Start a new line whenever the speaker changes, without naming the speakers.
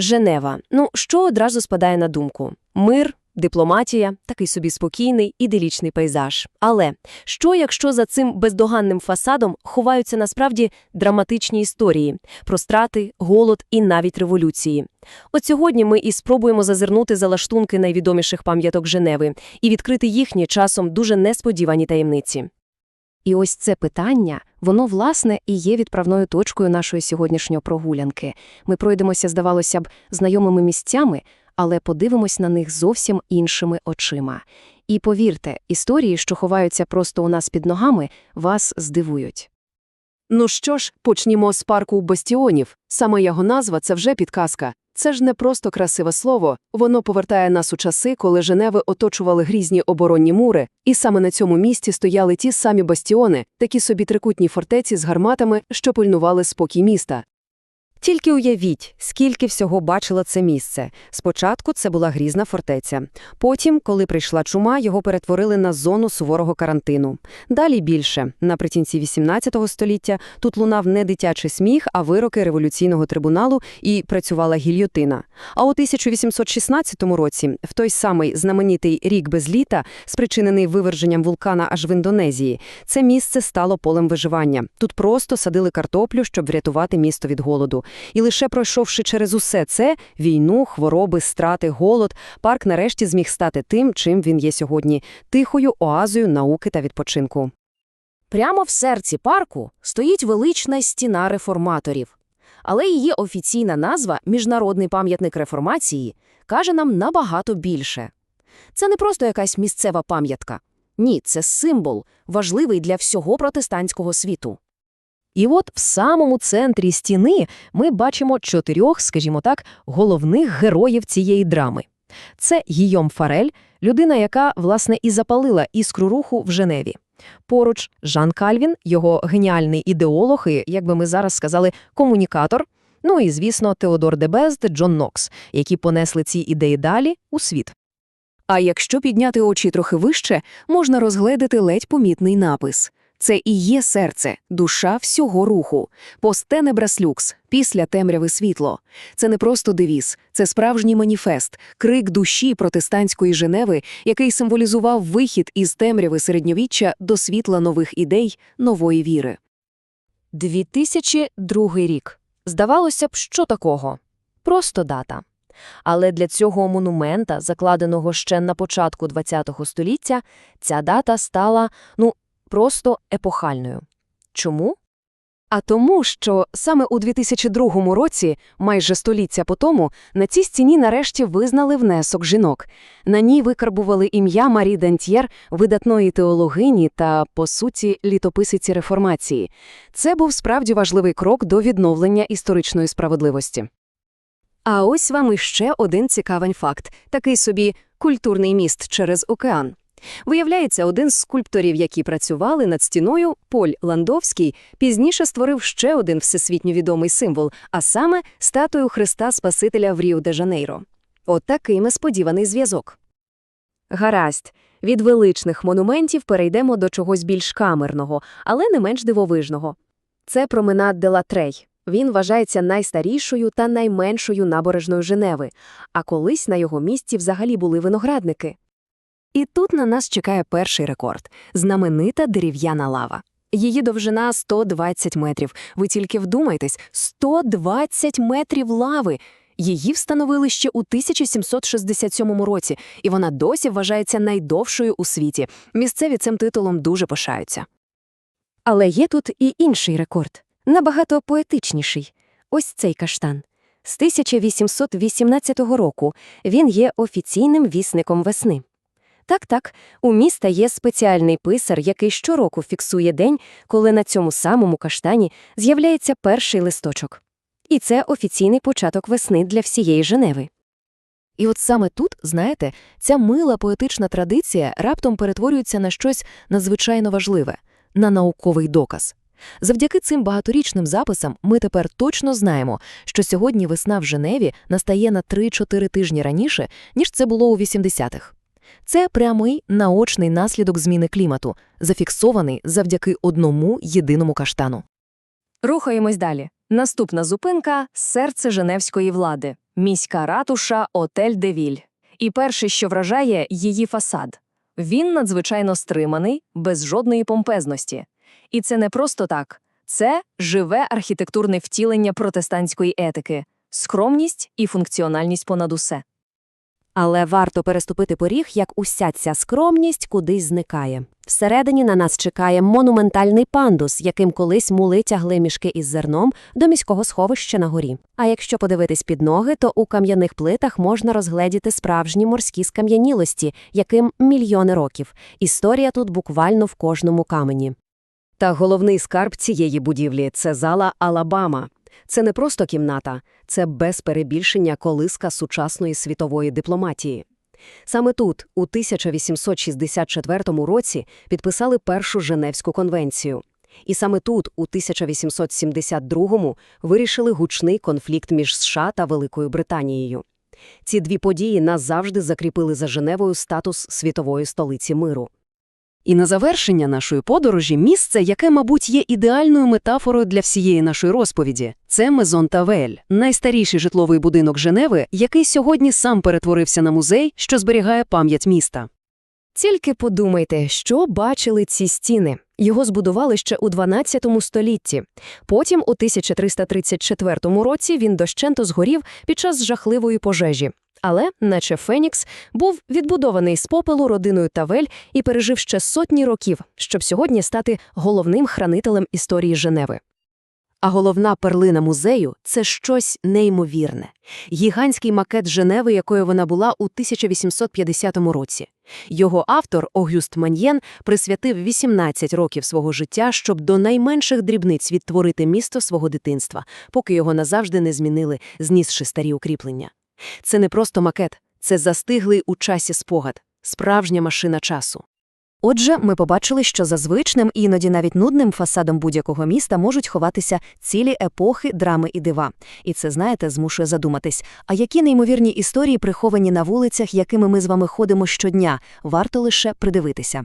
Женева. Ну, що одразу спадає на думку? Мир, дипломатія, такий собі спокійний, іделічний пейзаж. Але що, якщо за цим бездоганним фасадом ховаються насправді драматичні історії про страти, голод і навіть революції? От сьогодні ми і спробуємо зазирнути за лаштунки найвідоміших пам'яток Женеви і відкрити їхні часом дуже несподівані таємниці. І ось це питання, воно, власне, і є відправною точкою нашої сьогоднішньої прогулянки. Ми пройдемося, здавалося б, знайомими місцями, але подивимось на них зовсім іншими очима. І повірте, історії, що ховаються просто у нас під ногами, вас здивують.
Ну що ж, почнімо з парку бастіонів. Саме його назва це вже підказка. Це ж не просто красиве слово, воно повертає нас у часи, коли Женеви оточували грізні оборонні мури, і саме на цьому місці стояли ті самі бастіони, такі собі трикутні фортеці з гарматами, що пильнували спокій міста.
Тільки уявіть, скільки всього бачило це місце. Спочатку це була грізна фортеця. Потім, коли прийшла чума, його перетворили на зону суворого карантину. Далі більше. Наприкінці XVIII століття тут лунав не дитячий сміх, а вироки революційного трибуналу і працювала гільйотина. А у 1816 році, в той самий знаменитий рік без літа, спричинений виверженням вулкана аж в Індонезії, це місце стало полем виживання. Тут просто садили картоплю, щоб врятувати місто від голоду. І лише пройшовши через усе це – війну, хвороби, страти, голод, парк нарешті зміг стати тим, чим він є сьогодні – тихою оазою науки та відпочинку.
Прямо в серці парку стоїть велична стіна реформаторів. Але її офіційна назва Міжнародний пам'ятник реформації каже нам набагато більше. Це не просто якась місцева пам'ятка. Ні, це символ, важливий для всього протестантського світу.
І от в самому центрі стіни ми бачимо чотирьох, скажімо так, головних героїв цієї драми. Це Гійом Фарель, людина, яка, власне, і запалила іскру руху в Женеві. Поруч Жан Кальвін, його геніальний ідеолог і, як би ми зараз сказали, комунікатор. Ну і, звісно, Теодор де Безд, Джон Нокс, які понесли ці ідеї далі у світ.
А якщо підняти очі трохи вище, можна розгледіти ледь помітний напис. Це і є серце, душа всього руху. Постенебрас люкс, після темряви світло. Це не просто девіз, це справжній маніфест, крик душі протестантської Женеви, який символізував вихід із темряви середньовіччя до світла нових ідей, нової віри.
2002 рік. Здавалося б, що такого? Просто дата. Але для цього монумента, закладеного ще на початку ХХ століття, ця дата стала, ну, просто епохальною. Чому?
А тому, що саме у 2002 році, майже століття по тому, на цій стіні нарешті визнали внесок жінок. На ній викарбували ім'я Марі Дентьєр, видатної теологині та, по суті, літописиці реформації. Це був справді важливий крок до відновлення історичної справедливості. А ось вам іще один цікавий факт – такий собі культурний міст через океан. Виявляється, один з скульпторів, які працювали над стіною, Поль Ландовський, пізніше створив ще один всесвітньо відомий символ, а саме статую Христа Спасителя в Ріо-де-Жанейро. От такий несподіваний зв'язок. Гаразд. Від величних монументів перейдемо до чогось більш камерного, але не менш дивовижного. Це променад де ла Трей. Він вважається найстарішою та найменшою набережною Женеви, а колись на його місці взагалі були виноградники. І тут на нас чекає перший рекорд – знаменита дерев'яна лава. Її довжина 120 метрів. Ви тільки вдумайтесь – 120 метрів лави! Її встановили ще у 1767 році, і вона досі вважається найдовшою у світі. Місцеві цим титулом дуже пишаються. Але є тут і інший рекорд, набагато поетичніший. Ось цей каштан. З 1818 року він є офіційним вісником весни. Так-так, у міста є спеціальний писар, який щороку фіксує день, коли на цьому самому каштані з'являється перший листочок. І це офіційний початок весни для всієї Женеви. І от саме тут, знаєте, ця мила поетична традиція раптом перетворюється на щось надзвичайно важливе – на науковий доказ. Завдяки цим багаторічним записам ми тепер точно знаємо, що сьогодні весна в Женеві настає на 3-4 тижні раніше, ніж це було у 80-х. Це прямий наочний наслідок зміни клімату, зафіксований завдяки одному єдиному каштану.
Рухаємось далі. Наступна зупинка – серце Женевської влади. Міська ратуша Отель Девіль. І перше, що вражає – її фасад. Він надзвичайно стриманий, без жодної помпезності. І це не просто так. Це живе архітектурне втілення протестантської етики, скромність і функціональність понад усе.
Але варто переступити поріг, як уся ця скромність кудись зникає. Всередині на нас чекає монументальний пандус, яким колись мули тягли мішки із зерном до міського сховища на горі. А якщо подивитись під ноги, то у кам'яних плитах можна розгледіти справжні морські скам'янілості, яким мільйони років. Історія тут буквально в кожному камені. Та головний скарб цієї будівлі – це зала Алабама. Це не просто кімната, це без перебільшення колиска сучасної світової дипломатії. Саме тут, у 1864 році, підписали Першу Женевську конвенцію. І саме тут, у 1872 вирішили гучний конфлікт між США та Великою Британією. Ці дві події назавжди закріпили за Женевою статус світової столиці миру.
І на завершення нашої подорожі місце, яке, мабуть, є ідеальною метафорою для всієї нашої розповіді – це Мезон Тавель, найстаріший житловий будинок Женеви, який сьогодні сам перетворився на музей, що зберігає пам'ять міста.
Тільки подумайте, що бачили ці стіни. Його збудували ще у 12 столітті. Потім, у 1334 році, він дощенто згорів під час жахливої пожежі. Але, наче Фенікс, був відбудований з попелу родиною Тавель і пережив ще сотні років, щоб сьогодні стати головним хранителем історії Женеви.
А головна перлина музею – це щось неймовірне. Гігантський макет Женеви, якою вона була у 1850 році. Його автор, Огюст Маньєн, присвятив 18 років свого життя, щоб до найменших дрібниць відтворити місто свого дитинства, поки його назавжди не змінили, знісши старі укріплення. Це не просто макет, це застиглий у часі спогад, справжня машина часу.
Отже, ми побачили, що за звичним іноді навіть нудним фасадом будь-якого міста можуть ховатися цілі епохи, драми і дива. І це, знаєте, змушує задуматись, а які неймовірні історії приховані на вулицях, якими ми з вами ходимо щодня, варто лише придивитися.